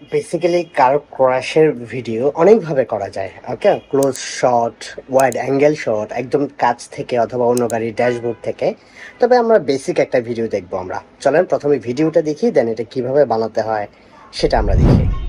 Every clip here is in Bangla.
বেসিক্যালি কার ক্রাশের ভিডিও অনেকভাবে করা যায় okay close shot wide angle shot একদম কাছ থেকে অথবা অন্য গাড়ির ড্যাশবোর্ড থেকে। তবে আমরা বেসিক একটা ভিডিও দেখব আমরা। চলেন প্রথমে ভিডিওটা দেখি দেন এটা কীভাবে বানাতে হয়, সেটা আমরা দেখি।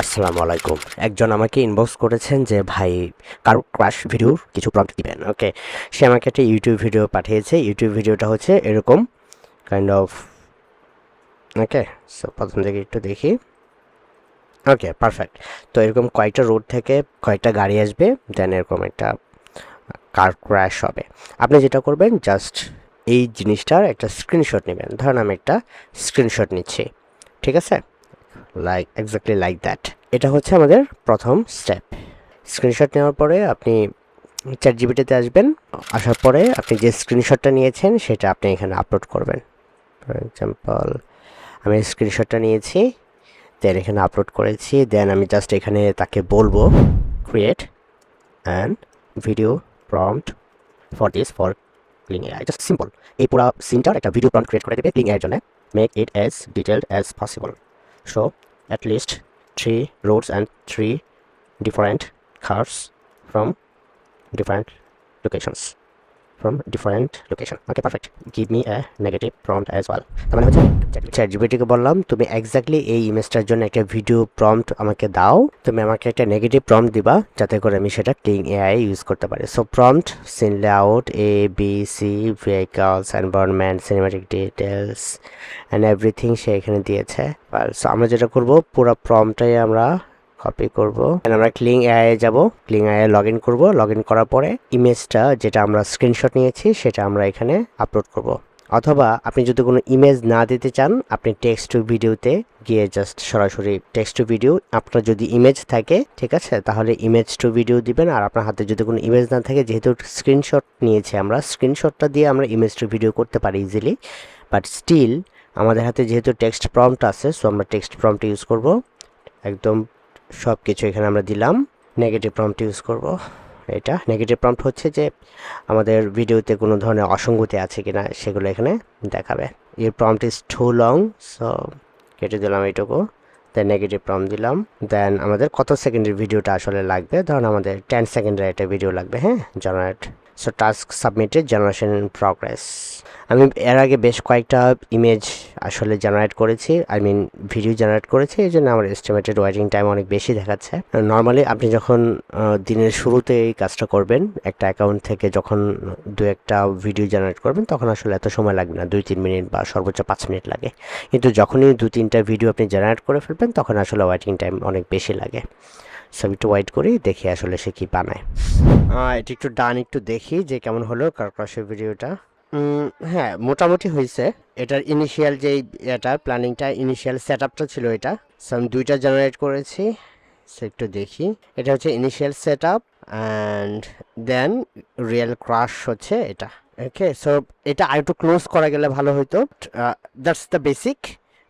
আসসালামু আলাইকুম। একজন আমাকে ইনবক্স করেছেন যে, ভাই, কারও ক্রাশ ভিডিওর কিছু প্রম্পট দিবেন। ওকে সে আমাকে একটা ইউটিউব ভিডিও পাঠিয়েছে। ইউটিউব ভিডিওটা হচ্ছে এরকম কাইন্ড অফ ওকে সো প্রথম থেকে একটু দেখি। ওকে পারফেক্ট তো এরকম কয়েকটা রোড থেকে কয়েকটা গাড়ি আসবে দেন এরকম একটা কার ক্র্যাশ হবে। আপনি যেটা করবেন জাস্ট এই জিনিসটার একটা স্ক্রিনশট নেবেন। ধরেন আমি একটা স্ক্রিনশট নিচ্ছি, ঠিক আছে? লাইক এক্স্যাক্টলি লাইক দ্যাট এটা হচ্ছে আমাদের প্রথম স্টেপ স্ক্রিনশট নেওয়ার পরে আপনি চ্যাট জিবিটিতে আসবেন। আসার পরে আপনি যে স্ক্রিনশটটা নিয়েছেন, সেটা আপনি এখানে আপলোড করবেন। ফর এক্সাম্পল আমি স্ক্রিনশটটা নিয়েছি দেন এখানে আপলোড করেছি দেন আমি জাস্ট এখানে তাকে বলব create and video prompt for this for Kling AI just simple এই পুরো সিনটার একটা ভিডিও প্রম্পট ক্রিয়েট করে দেবে ক্লিং এর জন্য। Make it as detailed as possible show at least three roads and three different cars from different locations from different location. Okay, perfect. Give me a negative prompt as well. তার মানে হচ্ছে চ্যাট জিপিটিকে বললাম, তুমি এক্স্যাক্টলি এই ইমেজটার জন্য একটা ভিডিও প্রম্পট আমাকে দাও। তুমি আমাকে একটা নেগেটিভ প্রম্পট দিবা, যাতে করে আমি সেটা ক্লিং এআই ইউজ করতে পারি। So prompt scene layout A B C vehicles environment cinematic details and everything সে এখানে দিয়েছে। সো আমরা যেটা করব, পুরো প্রম্পটাই আমরা কপি করব। আমরা ক্লিং এআই যাব। ক্লিং এআই লগ ইন করব। লগ ইন করার পরে ইমেজটা যেটা আমরা স্ক্রিনশট নিয়েছি, সেটা আমরা এখানে আপলোড করব। অথবা আপনি যদি কোনো ইমেজ না দিতে চান, আপনি টেক্সট টু ভিডিওতে গিয়ে জাস্ট সরাসরি টেক্সট টু ভিডিও আপনার যদি ইমেজ থাকে, ঠিক আছে? তাহলে ইমেজ টু ভিডিও দিবেন। আর আপনার হাতে যদি কোনো ইমেজ না থাকে, যেহেতু স্ক্রিনশট নিয়েছি আমরা স্ক্রিনশটটা দিয়ে আমরা ইমেজ টু ভিডিও করতে পারি ইজিলি বাট স্টিল আমাদের হাতে যেহেতু টেক্সট প্রম্পট আছে সো আমরা টেক্সট প্রম্পট ইউজ করব। একদম সব কিছু এখানে আমরা দিলাম। নেগেটিভ প্রম্পট ইউজ করব। এটা নেগেটিভ প্রম্পট হচ্ছে যে আমাদের ভিডিওতে কোনো ধরনের অসঙ্গতি আছে কিনা সেগুলো এখানে দেখাবে। এর prompt is too long so কেটে দিলাম এইটুকু। দেন নেগেটিভ প্রম্পট দিলাম। দেন আমাদের কত সেকেন্ডের ভিডিওটা আসলে লাগবে? ধরুন আমাদের টেন সেকেন্ডের একটা ভিডিও লাগবে হ্যাঁ? Generate so task submitted generation in progress আমি এর আগে বেশ কয়েকটা ইমেজ আসলে জেনারেট করেছি আই মিন ভিডিও জেনারেট করেছি, এই জন্য আমার এস্টিমেটেড ওয়েটিং টাইম অনেক বেশি দেখাচ্ছে। নর্মালি আপনি যখন দিনের শুরুতে এই কাজটা করবেন, একটা অ্যাকাউন্ট থেকে যখন দু একটা ভিডিও জেনারেট করবেন, তখন আসলে এত সময় লাগবে না, দুই তিন মিনিট বা সর্বোচ্চ পাঁচ মিনিট লাগে। কিন্তু যখনই দু তিনটা ভিডিও আপনি জেনারেট করে ফেলবেন, তখন আসলে ওয়েটিং টাইম অনেক বেশি লাগে। সব একটু ওয়েট করি, দেখি আসলে সে কী বানায়। এটি একটু ডান একটু দেখি যে কেমন হলো কারক্রসের ভিডিওটা হ্যাঁ মোটামুটি হয়েছে। এটার ইনিশিয়াল যে এটা প্ল্যানিংটা ইনিশিয়াল সেট আপটা ছিল এটা। So, আমি দুইটা জেনারেট করেছি। সো একটু দেখি। এটা হচ্ছে initial set up and then real crash হচ্ছে এটা। ওকে সো এটা আরেকটু ক্লোজ করা গেলে ভালো হতো দ্যাটস দ্য বেসিক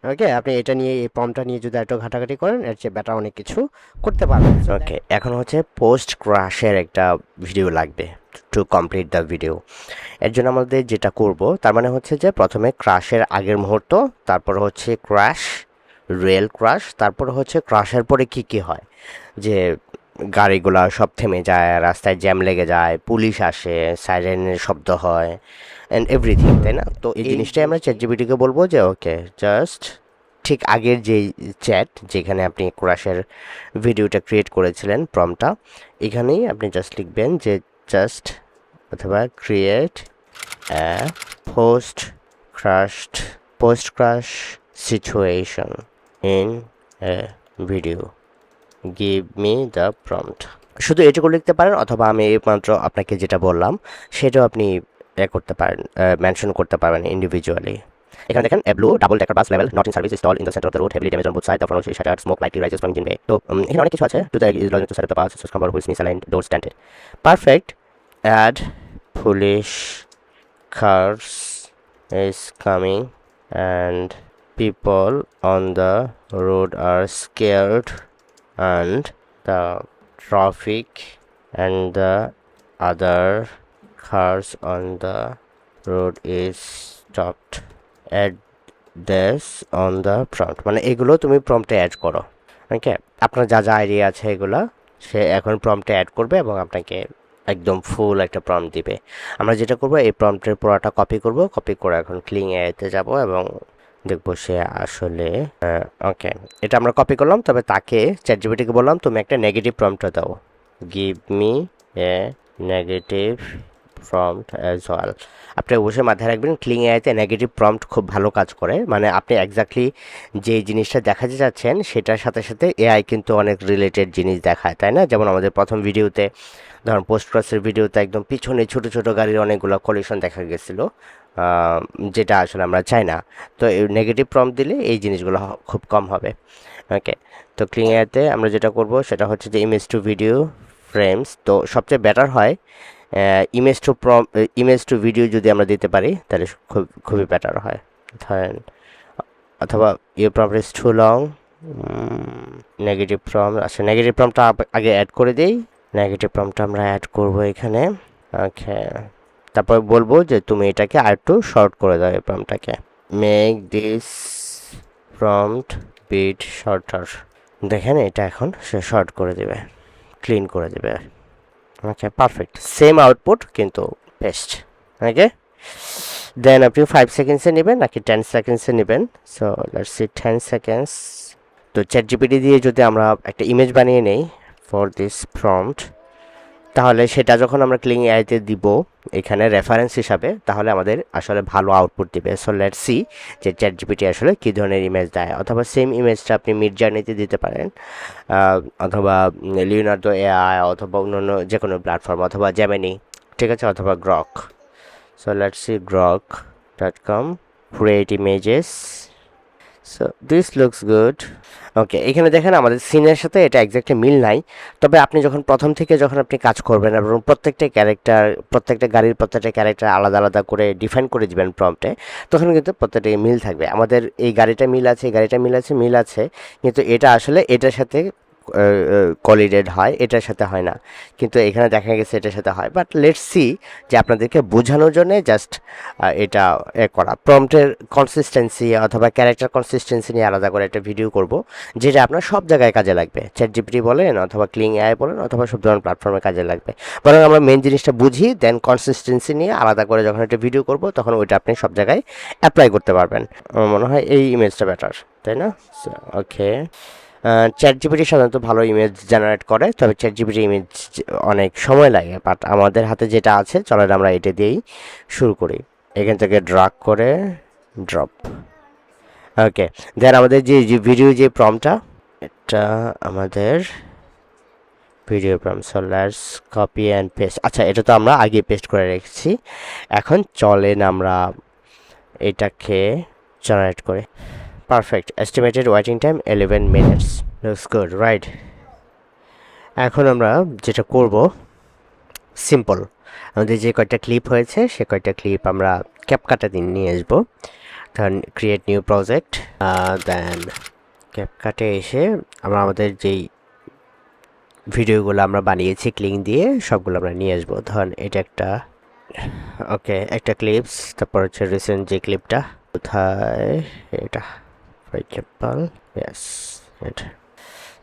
ওকে আপনি এটা নিয়ে এই পম্পটা নিয়ে যদি একটু ঘাটাঘাটি করেন এর চেয়ে বেটার অনেক কিছু করতে পারবেন। ওকে এখন হচ্ছে পোস্ট ক্রাশের একটা ভিডিও লাগবে। টু কমপ্লিট দ্য ভিডিও এর জন্য আমাদের যেটা করব তার মানে হচ্ছে যে প্রথমে ক্রাশের আগের মুহূর্ত তারপর হচ্ছে ক্র্যাশ রেল ক্রাশ তারপর হচ্ছে ক্রাশের পরে কি কি হয়? যে গাড়িগুলো সব থেমে যায় রাস্তায় জ্যাম লেগে যায় পুলিশ আসে সাইরেনের শব্দ হয় অ্যান্ড এভরিথিং তাই না? তো এই জিনিসটাই আমরা চ্যাট জিবিটিকে বলব যে ওকে জাস্ট ঠিক আগের যে চ্যাট যেখানে আপনি ক্রাশের ভিডিওটা ক্রিয়েট করেছিলেন প্রমটা এখানেই আপনি জাস্ট লিখবেন যে জাস্ট অথবা create post crashed post crash situation in video give me the prompt শুধু এটুকু লিখতে পারেন অথবা আমি এইমাত্র আপনাকে যেটা বললাম, সেটাও আপনি এ করতে পারেন মেনশন করতে পারবেন ইন্ডিভিজুয়ালি এখানে দেখেন blue double decker bus level not in service install in the centre of the road heavily damage on both side the front shutter smoke lightly rises from engine bay তো এখানে অনেক কিছু আছে। To the is lodging to set up the bus sus camber which misaligned door standed perfect add police cars is coming and people on the road are scared and the traffic and the other cars on the road is stopped add this on the prompt মানে এগুলো তুমি প্রম্পটে অ্যাড করো ওকে আপনার যা যা আইডিয়া আছে এগুলো সে এখন প্রম্পটে অ্যাড করবে এবং আপনাকে একদম ফুল একটা প্রম্পট দিবে। আমরা যেটা করব, এই প্রম্পটের পুরোটা কপি করব কপি করে এখন ক্লিং এতে যাব এবং দেখব সে আসলে ওকে এটা আমরা কপি করলাম, তবে তাকে চ্যাট চ্যাটজিপিটিকে বললাম, তুমি একটা নেগেটিভ প্রম্পটটা দাও। Give me a negative prompt as well আপনি অবশ্যই মাথায় রাখবেন ক্লিং এআইতে নেগেটিভ প্রম্পট খুব ভালো কাজ করে। মানে আপনি এক্স্যাক্টলি যে জিনিসটা দেখাতে চাচ্ছেন, সেটার সাথে সাথে এআই কিন্তু অনেক রিলেটেড জিনিস দেখায়, তাই না? যেমন আমাদের প্রথম ভিডিওতে ধরুন পোস্ট ক্রসের ভিডিওতে একদম পিছনে ছোট ছোট গাড়ির অনেকগুলো কলিশন দেখা গেছিল যেটা আসলে আমরা চাই না। তো নেগেটিভ প্রম্পট দিলে এই জিনিসগুলো খুব কম হবে। ওকে তো ক্লিং এআইতে আমরা যেটা করব, সেটা হচ্ছে যে ইমেজ টু ভিডিও ফ্রেমস তো সবচেয়ে বেটার হয় image to prompt image to video যদি আমরা দিতে পারি, তাহলে খুব, খুবই বেটার হয়। ধরেন, অথবা you prompt is too long negative prompt আচ্ছা নেগেটিভ প্রমটা আগে অ্যাড করে দিই। নেগেটিভ প্রমটা আমরা অ্যাড করব এখানে। ওকে তারপর বলব যে তুমি এটাকে আর একটু শর্ট করে দাও এই প্রমটাকে make this prompt bit shorter দেখেন, এটা এখন সে শর্ট করে দেবে ক্লিন করে দেবে। ওকে পারফেক্ট সেম আউটপুট কিন্তু বেস্ট ওকে দেন আপনি ফাইভ সেকেন্ডসে নেবেন, নাকি টেন সেকেন্ডসে নেবেন? So let's see ten seconds তো চ্যাট জিপিটি দিয়ে যদি আমরা একটা ইমেজ বানিয়ে নেই ফর দিস প্রম্পট তাহলে সেটা যখন আমরা ক্লিং এআইতে দিব, এখানে রেফারেন্স হিসাবে, তাহলে আমাদের আসলে ভালো আউটপুট দিবে। সো লেট সি যে চ্যাট জিপিটি আসলে কী ধরনের ইমেজ দেয়, অথবা সেম ইমেজটা আপনি মিড জার্নিতে দিতে পারেন অথবা লিওনার্দো এআই অথবা অন্যান্য যে কোনো প্ল্যাটফর্ম অথবা জেমেনি ঠিক আছে? অথবা Grok so let see Grok dot com create images so this looks good okay এখানে দেখেন আমাদের সিনের সাথে এটা একজ্যাক্টলি মিল নাই। তবে আপনি যখন প্রথম থেকে যখন আপনি কাজ করবেন এবং প্রত্যেকটা ক্যারেক্টার প্রত্যেকটা গাড়ির প্রত্যেকটা ক্যারেক্টার আলাদা আলাদা করে ডিফাইন করে দিবেন প্রম্পটে তখন কিন্তু প্রত্যেকটা মিল থাকবে। আমাদের এই গাড়িটা মিল আছে, এই গাড়িটা মিল আছে মিল আছে, কিন্তু এটা আসলে এটার সাথে কলিডেড হয়, এটার সাথে হয় না। কিন্তু এখানে দেখা গেছে এটার সাথে হয়। বাট লেট সি যে আপনাদেরকে বোঝানোর জন্য জাস্ট এটা এ করা। প্রম্পটের কনসিস্টেন্সি অথবা ক্যারেক্টার কনসিস্টেন্সি নিয়ে আলাদা করে একটা ভিডিও করব, যেটা আপনার সব জায়গায় কাজে লাগবে। চ্যাট জিপিটি বলেন অথবা ক্লিং এআই বলেন অথবা সব ধরনের প্ল্যাটফর্মে কাজে লাগবে। বরং আমরা মেন জিনিসটা বুঝি দেন কনসিস্টেন্সি নিয়ে আলাদা করে যখন একটা ভিডিও করব, তখন ওইটা আপনি সব জায়গায় অ্যাপ্লাই করতে পারবেন। আমার মনে হয় এই ইমেজটা বেটার তাই না? ওকে চ্যাট জিপিটি সাধারণত ভালো ইমেজ জেনারেট করে, তবে চ্যাট জিপিটি ইমেজ অনেক সময় লাগে বাট আমাদের হাতে যেটা আছে, চলেন আমরা এটা দিয়েই শুরু করি। এখান থেকে ড্রাগ করে ড্রপ ওকে দেন আমাদের যে ভিডিও যে প্রমটা এটা আমাদের video prompt so let's copy and paste আচ্ছা এটা তো আমরা আগে পেস্ট করে রেখেছি। এখন চলেন আমরা এটাকে জেনারেট করে। Perfect estimated waiting time eleven minutes looks good right এখন আমরা যেটা করব সিম্পল আমাদের যে কয়টা ক্লিপ হয়েছে, সে কয়টা ক্লিপ আমরা ক্যাপকাটা দিন, নিয়ে আসব। ধরেন ক্রিয়েট নিউ প্রজেক্ট দেন ক্যাপকাটে এসে আমরা আমাদের যেই ভিডিওগুলো আমরা বানিয়েছি ক্লিং দিয়ে সবগুলো আমরা নিয়ে আসব। ধরেন এটা একটা ওকে একটা ক্লিপস তারপর হচ্ছে রিসেন্ট যে ক্লিপটা কোথায়? এটা। এক্সাম্পল ইয়েস এটা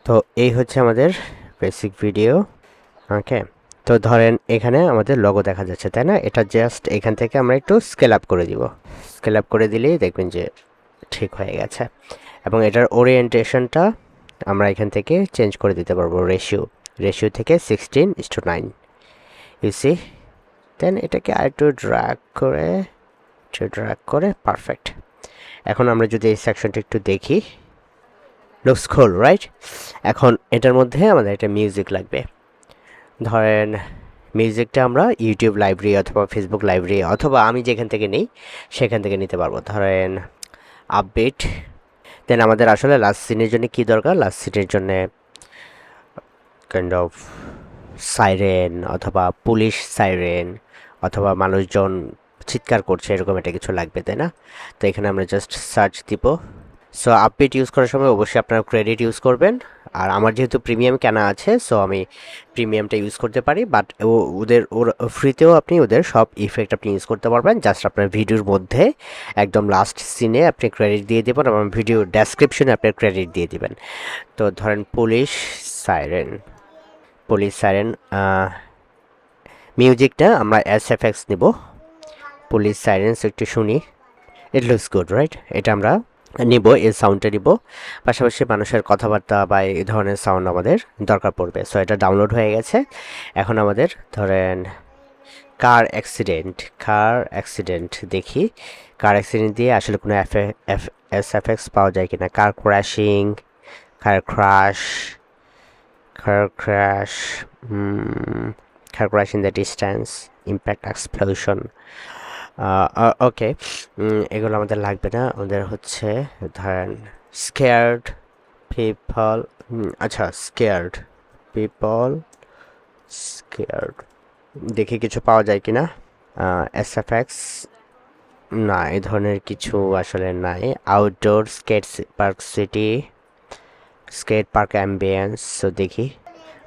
তো এই হচ্ছে আমাদের বেসিক ভিডিও ওকে তো ধরেন এখানে আমাদের লগো দেখা যাচ্ছে, তাই না? এটা জাস্ট এখান থেকে আমরা একটু স্কেল আপ করে দিব। স্কেল আপ করে দিলেই দেখবেন যে ঠিক হয়ে গেছে। এবং এটার ওরিয়েন্টেশনটা আমরা এখান থেকে চেঞ্জ করে দিতে পারব রেশিও রেশিও থেকে sixteen is to nine UC then এটাকে আর একটু ড্র্যাগ করে, একটু ড্র্যাগ করে পারফেক্ট এখন আমরা যদি এই সেকশনটা একটু দেখি। লুকস খোল রাইট এখন এটার মধ্যে আমাদের একটা মিউজিক লাগবে। ধরেন মিউজিকটা আমরা ইউটিউব লাইব্রেরি অথবা ফেসবুক লাইব্রেরি অথবা আমি যেখান থেকে নিই, সেখান থেকে নিতে পারব। ধরেন আপডেট দেন আমাদের আসলে লাস্ট সিনের জন্য কী দরকার? লাস্ট সিনের জন্য কাইন্ড অফ সাইরেন অথবা পুলিশ সাইরেন অথবা মানুষজন চিৎকার করছে, এরকম একটা কিছু লাগবে, তাই না? তো এখানে আমরা জাস্ট সার্চ দিব। সো আপডেট ইউজ করার সময় অবশ্যই আপনারা ক্রেডিট ইউজ করবেন। আর আমার যেহেতু প্রিমিয়াম কেনা আছে সো আমি প্রিমিয়ামটা ইউজ করতে পারি বাট ও, ওদের, ওর ফ্রিতেও আপনি ওদের সব ইফেক্ট আপনি ইউজ করতে পারবেন। জাস্ট আপনার ভিডিওর মধ্যে, একদম লাস্ট সিনে আপনি ক্রেডিট দিয়ে দেবেন এবং ভিডিও ডেসক্রিপশনে আপনার ক্রেডিট দিয়ে দেবেন। তো ধরেন পুলিশ সাইরেন পুলিশ সাইরেন মিউজিকটা আমরা এস এফ এক্স নেব। পুলিশ সাইরেন্স একটু শুনি। ইট লুকস গুড রাইট এটা আমরা নিব এই সাউন্ডটা নিব। পাশাপাশি মানুষের কথাবার্তা বা এই ধরনের সাউন্ড আমাদের দরকার পড়বে। সো এটা ডাউনলোড হয়ে গেছে। এখন আমাদের ধরেন কার অ্যাক্সিডেন্ট কার অ্যাক্সিডেন্ট দেখি। কার অ্যাক্সিডেন্ট দিয়ে আসলে কোনো F F S F X পাওয়া যায় কিনা? Car crashing car crash car crash car crash in the distance impact explosion okay. এগুলো আমাদের লাগবে না। আমাদের হচ্ছে, ধরেন স্কেয়ার্ড পিপল আচ্ছা স্কেয়ার্ড পিপল স্কেয়ার্ড দেখি কিছু পাওয়া যায় কি না এস এফ এক্স না এই ধরনের কিছু আসলে নাই। Outdoor skate park city skate park ambience তো দেখি।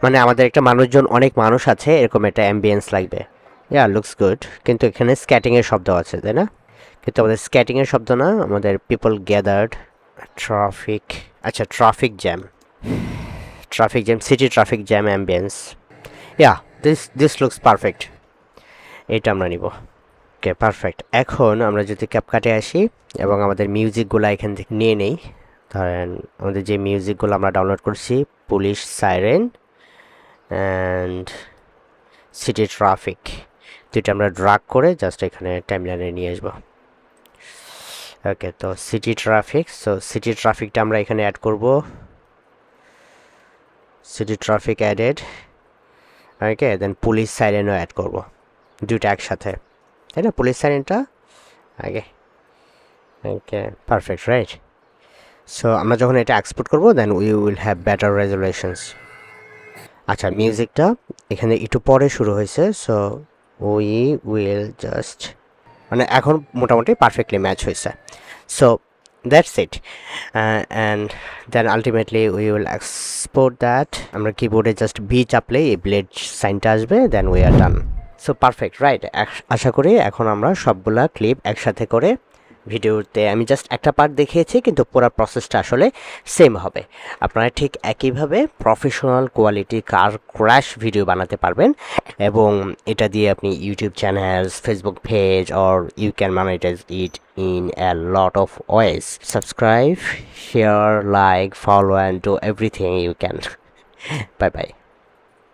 মানে আমাদের একটা মানুষজন, অনেক মানুষ আছে, এরকম একটা অ্যাম্বিয়েন্স লাগবে। ইয়া লুকস গুড কিন্তু এখানে স্ক্যাটিংয়ের শব্দ আছে, তাই না? কিন্তু আমাদের স্ক্যাটিংয়ের শব্দ না, আমাদের পিপল গ্যাদার্ড ট্রাফিক আচ্ছা traffic jam traffic jam city traffic jam ambience yeah this this looks perfect এটা আমরা নিব। ওকে পারফেক্ট এখন আমরা যদি ক্যাপকাটে আসি, এবং আমাদের মিউজিকগুলো এখান থেকে নিয়ে নেই, ধরেন আমাদের যে মিউজিকগুলো আমরা ডাউনলোড করছি police siren and city traffic দুইটা আমরা ড্রাগ করে জাস্ট এখানে টাইমলাইনে নিয়ে আসব। ওকে তো সিটি ট্রাফিক সো সিটি ট্রাফিকটা আমরা এখানে অ্যাড করব। City traffic added okay then police সাইরেনও add করব, দুইটা একসাথে। তাই না? পুলিশ সাইরেনটা আগে। ওকে পারফেক্ট রাইট সো আমরা যখন এটা এক্সপোর্ট করব then we will have better resolutions আচ্ছা মিউজিকটা এখানে একটু পরে শুরু হয়েছে সো উই উইল জাস্ট মানে এখন মোটামুটি পারফেক্টলি ম্যাচ হয়েছে। So that's it and then ultimately we will export that আমরা কিবোর্ডে জাস্ট বি চাপলে এই ব্লেড সাইনটা আসবে then we are done so perfect right আশা করি এখন আমরা সবগুলা ক্লিপ একসাথে করে ভিডিওতে আমি জাস্ট একটা পার্ট দেখিয়েছি, কিন্তু পুরো প্রসেসটা আসলে সেম হবে। আপনারা ঠিক একইভাবে professional quality car crash video বানাতে পারবেন এবং এটা দিয়ে আপনি YouTube channel Facebook page or you can monetize it in a lot of ways subscribe, share, like, follow, and do everything you can bye bye